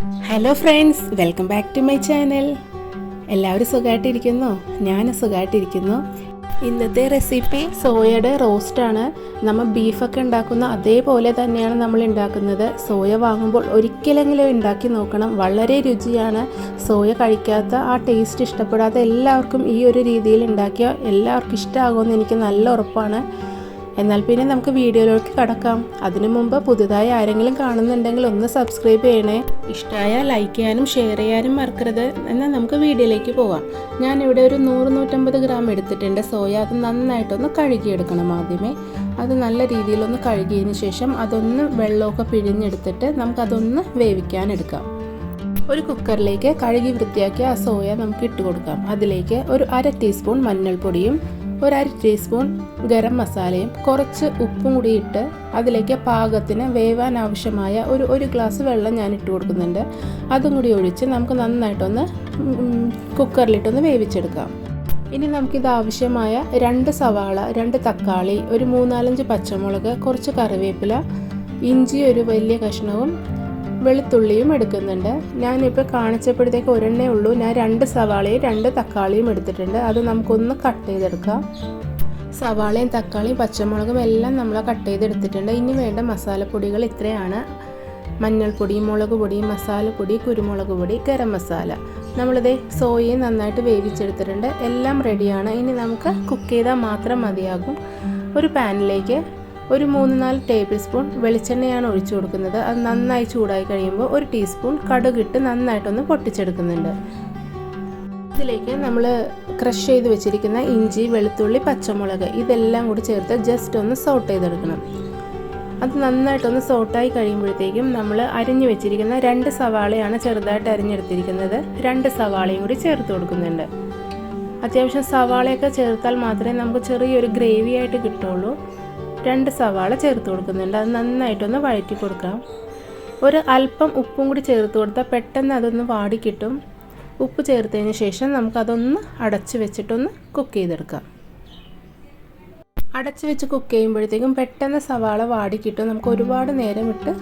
Hello friends welcome back to my channel എല്ലാവരും സുഖമായിട്ടിരിക്കുന്നു ഞാൻ സുഖമായിട്ടിരിക്കുന്നു ഇന്നത്തെ റെസിപ്പി സോയയുടെ റോസ്റ്റാണ് നമ്മൾ ബീഫൊക്കെ ഉണ്ടാക്കുന്ന അതേപോലെ തന്നെയാണ് നമ്മൾ ഉണ്ടാക്കുന്നത്. സോയ വാങ്ങുമ്പോൾ ഒരിക്കലെങ്കിലും ഉണ്ടാക്കി നോക്കണം. വളരെ രുചിയാണ്. സോയ കഴിക്കാത്ത ആ ടേസ്റ്റ് ഇഷ്ടപ്പെടാത്ത എല്ലാവർക്കും ഈ ഒരു രീതിയിൽ ഉണ്ടാക്കിയാൽ എല്ലാവർക്കും ഇഷ്ടമാകുമെന്ന് എനിക്ക് നല്ല ഉറപ്പാണ്. എന്നാൽ പിന്നെ നമുക്ക് വീഡിയോയിലേക്ക് കടക്കാം. അതിനു മുമ്പ് പുതുതായി ആരെങ്കിലും കാണുന്നുണ്ടെങ്കിൽ ഒന്ന് സബ്സ്ക്രൈബ് ചെയ്യണേ. ഇഷ്ടമായ ലൈക്ക് ചെയ്യാനും ഷെയർ ചെയ്യാനും മറക്കരുത്. എന്നാൽ നമുക്ക് വീഡിയോയിലേക്ക് പോവാം ഞാൻ ഇവിടെ ഒരു നൂറ് നൂറ്റമ്പത് ഗ്രാം എടുത്തിട്ടുണ്ട് സോയ അത് നന്നായിട്ടൊന്ന് കഴുകിയെടുക്കണം ആദ്യമേ. അത് നല്ല രീതിയിലൊന്ന് കഴുകിയതിന് ശേഷം അതൊന്ന് വെള്ളമൊക്കെ പിഴിഞ്ഞെടുത്തിട്ട് നമുക്കതൊന്ന് വേവിക്കാനെടുക്കാം. ഒരു കുക്കറിലേക്ക് കഴുകി വൃത്തിയാക്കിയ ആ സോയ നമുക്ക് ഇട്ട് കൊടുക്കാം അതിലേക്ക് ഒരു അര ടീസ്പൂൺ മഞ്ഞൾപ്പൊടിയും ഒരു അര ടീസ്പൂൺ ഗരം മസാലയും കുറച്ച് ഉപ്പും കൂടി ഇട്ട് അതിലേക്ക് പാകത്തിന് വേവാൻ ആവശ്യമായ ഒരു ഒരു ഗ്ലാസ് വെള്ളം ഞാൻ ഇട്ട് കൊടുക്കുന്നുണ്ട്. അതും കൂടി ഒഴിച്ച് നമുക്ക് നന്നായിട്ടൊന്ന് കുക്കറിലിട്ടൊന്ന് വേവിച്ചെടുക്കാം. ഇനി നമുക്കിത് ആവശ്യമായ രണ്ട് സവാള രണ്ട് തക്കാളി ഒരു മൂന്നാലഞ്ച് പച്ചമുളക് കുറച്ച് കറിവേപ്പില ഇഞ്ചി ഒരു വലിയ കഷ്ണവും വെളുത്തുള്ളിയും എടുക്കുന്നുണ്ട്. ഞാനിപ്പോൾ കാണിച്ചപ്പോഴത്തേക്ക് ഒരെണ്ണേ ഉള്ളൂ. ഞാൻ രണ്ട് സവാളയും രണ്ട് തക്കാളിയും എടുത്തിട്ടുണ്ട്. അത് നമുക്കൊന്ന് കട്ട് ചെയ്തെടുക്കാം. സവാളയും തക്കാളിയും പച്ചമുളകും എല്ലാം നമ്മൾ കട്ട് ചെയ്തെടുത്തിട്ടുണ്ട്. ഇനി വേണ്ട മസാലപ്പൊടികൾ ഇത്രയാണ്. മഞ്ഞൾപ്പൊടി മുളക് പൊടി മസാലപ്പൊടി കുരുമുളക് പൊടി ഗരം മസാല. നമ്മളിത് സോയയും നന്നായിട്ട് വേവിച്ചെടുത്തിട്ടുണ്ട്. എല്ലാം റെഡിയാണ് ഇനി നമുക്ക് കുക്ക് ചെയ്താൽ മാത്രം മതിയാകും. ഒരു പാനിലേക്ക് ഒരു മൂന്ന് നാല് ടേബിൾ സ്പൂൺ വെളിച്ചെണ്ണയാണ് ഒഴിച്ചു കൊടുക്കുന്നത്. അത് നന്നായി ചൂടായി കഴിയുമ്പോൾ ഒരു ടീസ്പൂൺ കടുകിട്ട് നന്നായിട്ടൊന്ന് പൊട്ടിച്ചെടുക്കുന്നുണ്ട്. ഇതിലേക്ക് നമ്മൾ ക്രഷ് ചെയ്ത് വെച്ചിരിക്കുന്ന ഇഞ്ചി വെളുത്തുള്ളി പച്ചമുളക് ഇതെല്ലാം കൂടി ചേർത്ത് ജസ്റ്റ് ഒന്ന് സോട്ട് ചെയ്തെടുക്കണം. അത് നന്നായിട്ടൊന്ന് സോട്ടായി കഴിയുമ്പോഴത്തേക്കും നമ്മൾ അരിഞ്ഞു വെച്ചിരിക്കുന്ന രണ്ട് സവാളയാണ് ചെറുതായിട്ട് അരിഞ്ഞെടുത്തിരിക്കുന്നത്. രണ്ട് സവാളയും കൂടി ചേർത്ത് കൊടുക്കുന്നുണ്ട്. അത്യാവശ്യം സവാളയൊക്കെ ചേർത്താൽ മാത്രമേ നമുക്ക് ചെറിയൊരു ഗ്രേവി ആയിട്ട് കിട്ടുള്ളൂ. രണ്ട് സവാള ചേർത്ത് കൊടുക്കുന്നുണ്ട്. അത് നന്നായിട്ടൊന്ന് വഴറ്റി കൊടുക്കാം. ഒരു അല്പം ഉപ്പും കൂടി ചേർത്ത് കൊടുത്താൽ പെട്ടെന്ന് അതൊന്ന് വാടി കിട്ടും. ഉപ്പ് ചേർത്തതിന് ശേഷം നമുക്കതൊന്ന് അടച്ച് വെച്ചിട്ടൊന്ന് കുക്ക് ചെയ്തെടുക്കാം. അടച്ച് വെച്ച് കുക്ക് ചെയ്യുമ്പോഴത്തേക്കും പെട്ടെന്ന് സവാള വാടി കിട്ടും. നമുക്ക് ഒരുപാട് നേരം ഇട്ട്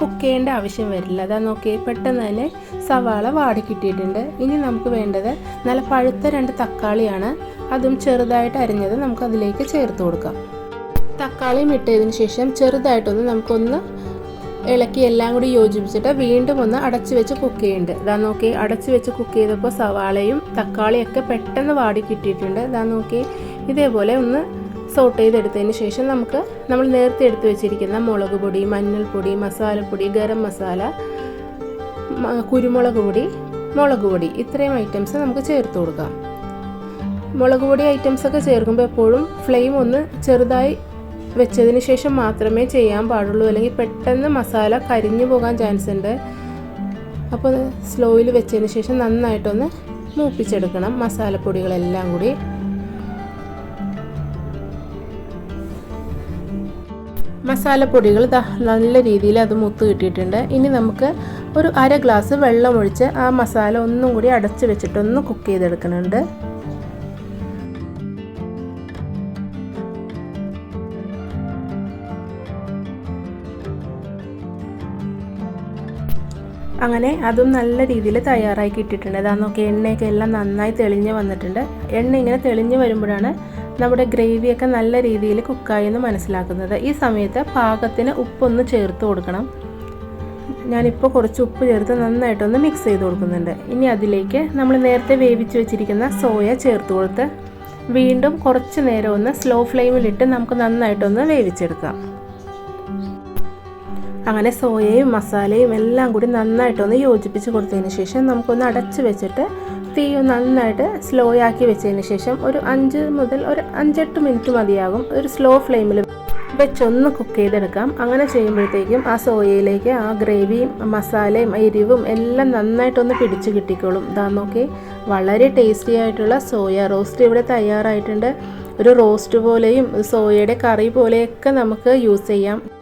കുക്ക് ചെയ്യേണ്ട ആവശ്യം വരില്ല. അതാ നോക്കി പെട്ടെന്ന് തന്നെ സവാള വാടി കിട്ടിയിട്ടുണ്ട്. ഇനി നമുക്ക് വേണ്ടത് നല്ല പഴുത്ത രണ്ട് തക്കാളിയാണ്. അതും ചെറുതായിട്ട് അരിഞ്ഞത് നമുക്കതിലേക്ക് ചേർത്ത് കൊടുക്കാം. തക്കാളിയും ഇട്ടതിന് ശേഷം ചെറുതായിട്ടൊന്ന് നമുക്കൊന്ന് ഇളക്കി എല്ലാം കൂടി യോജിപ്പിച്ചിട്ട് വീണ്ടും ഒന്ന് അടച്ചു വെച്ച് കുക്ക് ചെയ്യുന്നുണ്ട്. ഇതാ നോക്കി അടച്ചു വെച്ച് കുക്ക് ചെയ്തപ്പോൾ സവാളയും തക്കാളിയൊക്കെ പെട്ടെന്ന് വാടി കിട്ടിയിട്ടുണ്ട്. ഇതാ നോക്കി ഇതേപോലെ ഒന്ന് സോട്ട് ചെയ്തെടുത്തതിന് ശേഷം നമുക്ക് നമ്മൾ നേരത്തെ എടുത്തു വെച്ചിരിക്കുന്ന മുളക് പൊടി മഞ്ഞൾപ്പൊടി മസാലപ്പൊടി ഗരം മസാല കുരുമുളക് പൊടി മുളക് പൊടി ഇത്രയും ഐറ്റംസ് നമുക്ക് ചേർത്ത് കൊടുക്കാം. മുളക് പൊടി ഐറ്റംസ് ഒക്കെ ചേർക്കുമ്പോൾ എപ്പോഴും ഫ്ലെയിം ഒന്ന് ചെറുതായി വെച്ചതിന് ശേഷം മാത്രമേ ചെയ്യാൻ പാടുള്ളൂ. അല്ലെങ്കിൽ പെട്ടെന്ന് മസാല കരിഞ്ഞു പോകാൻ ചാൻസ് ഉണ്ട്. അപ്പോൾ സ്ലോയിൽ വെച്ചതിന് ശേഷം നന്നായിട്ടൊന്ന് മൂപ്പിച്ചെടുക്കണം മസാലപ്പൊടികളെല്ലാം കൂടി. മസാലപ്പൊടികൾ നല്ല രീതിയിൽ അത് മുത്ത് കിട്ടിയിട്ടുണ്ട്. ഇനി നമുക്ക് ഒരു അര ഗ്ലാസ് വെള്ളം ഒഴിച്ച് ആ മസാല ഒന്നും കൂടി അടച്ച് വെച്ചിട്ടൊന്ന് കുക്ക് ചെയ്തെടുക്കുന്നുണ്ട്. അങ്ങനെ അതും നല്ല രീതിയിൽ തയ്യാറായി അതാ നോക്കി എണ്ണയൊക്കെ എല്ലാം നന്നായി തെളിഞ്ഞ് വന്നിട്ടുണ്ട്. എണ്ണ ഇങ്ങനെ തെളിഞ്ഞ് വരുമ്പോഴാണ് നമ്മുടെ ഗ്രേവിയൊക്കെ നല്ല രീതിയിൽ കുക്കായി എന്ന് മനസ്സിലാക്കുന്നത്. ഈ സമയത്ത് പാകത്തിന് ഉപ്പൊന്ന് ചേർത്ത് കൊടുക്കണം. ഞാനിപ്പോൾ കുറച്ച് ഉപ്പ് ചേർത്ത് നന്നായിട്ടൊന്ന് മിക്സ് ചെയ്ത് കൊടുക്കുന്നുണ്ട്. ഇനി അതിലേക്ക് നമ്മൾ നേരത്തെ വേവിച്ച് വെച്ചിരിക്കുന്ന സോയ ചേർത്ത് കൊടുത്ത് വീണ്ടും കുറച്ച് നേരം ഒന്ന് സ്ലോ ഫ്ലെയിമിലിട്ട് നമുക്ക് നന്നായിട്ടൊന്ന് വേവിച്ചെടുക്കാം. അങ്ങനെ സോയയും മസാലയും എല്ലാം കൂടി നന്നായിട്ടൊന്ന് യോജിപ്പിച്ച് കൊടുത്തതിന് ശേഷം നമുക്കൊന്ന് അടച്ച് വെച്ചിട്ട് തീ നന്നായിട്ട് സ്ലോ ആക്കി വെച്ചതിന് ശേഷം ഒരു അഞ്ച് മുതൽ ഒരു അഞ്ചെട്ട് മിനിറ്റ് മതിയാകും. ഒരു സ്ലോ ഫ്ലെയിമിൽ വെച്ചൊന്ന് കുക്ക് ചെയ്തെടുക്കാം. അങ്ങനെ ചെയ്യുമ്പോഴത്തേക്കും ആ സോയയിലേക്ക് ആ ഗ്രേവിയും മസാലയും എരിവും എല്ലാം നന്നായിട്ടൊന്ന് പിടിച്ച് കിട്ടിക്കോളും. ഇതാ നോക്കി. വളരെ ടേസ്റ്റി ആയിട്ടുള്ള സോയ റോസ്റ്റ് ഇവിടെ തയ്യാറായിട്ടുണ്ട്. ഒരു റോസ്റ്റ് പോലെയും സോയയുടെ കറി പോലെയൊക്കെ നമുക്ക് യൂസ് ചെയ്യാം.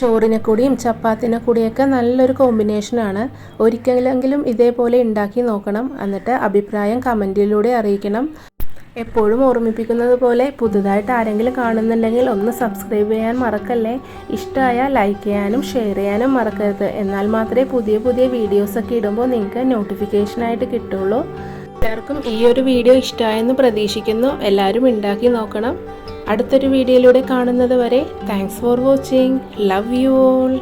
ചോറിനെ കൂടിയും ചപ്പാത്തിനെ കൂടിയൊക്കെ നല്ലൊരു കോമ്പിനേഷനാണ് ഒരിക്കലെങ്കിലും ഇതേപോലെ ഉണ്ടാക്കി നോക്കണം. എന്നിട്ട് അഭിപ്രായം കമന്റിലൂടെ അറിയിക്കണം. എപ്പോഴും ഓർമ്മിപ്പിക്കുന്നത് പോലെ പുതുതായിട്ട് ആരെങ്കിലും കാണുന്നുണ്ടെങ്കിൽ ഒന്ന് സബ്സ്ക്രൈബ് ചെയ്യാൻ മറക്കല്ലേ? ഇഷ്ടമായ ലൈക്ക് ചെയ്യാനും ഷെയർ ചെയ്യാനും മറക്കരുത്. എന്നാൽ മാത്രമേ പുതിയ പുതിയ വീഡിയോസൊക്കെ ഇടുമ്പോൾ നിങ്ങൾക്ക് നോട്ടിഫിക്കേഷനായിട്ട് കിട്ടുള്ളൂ. എല്ലാവർക്കും ഈ ഒരു വീഡിയോ ഇഷ്ടമായെന്ന് പ്രതീക്ഷിക്കുന്നു. എല്ലാവരും ഉണ്ടാക്കി നോക്കണം. അടുത്തൊരു വീഡിയോയിലൂടെ കാണുന്നത് വരെ thanks for watching love you all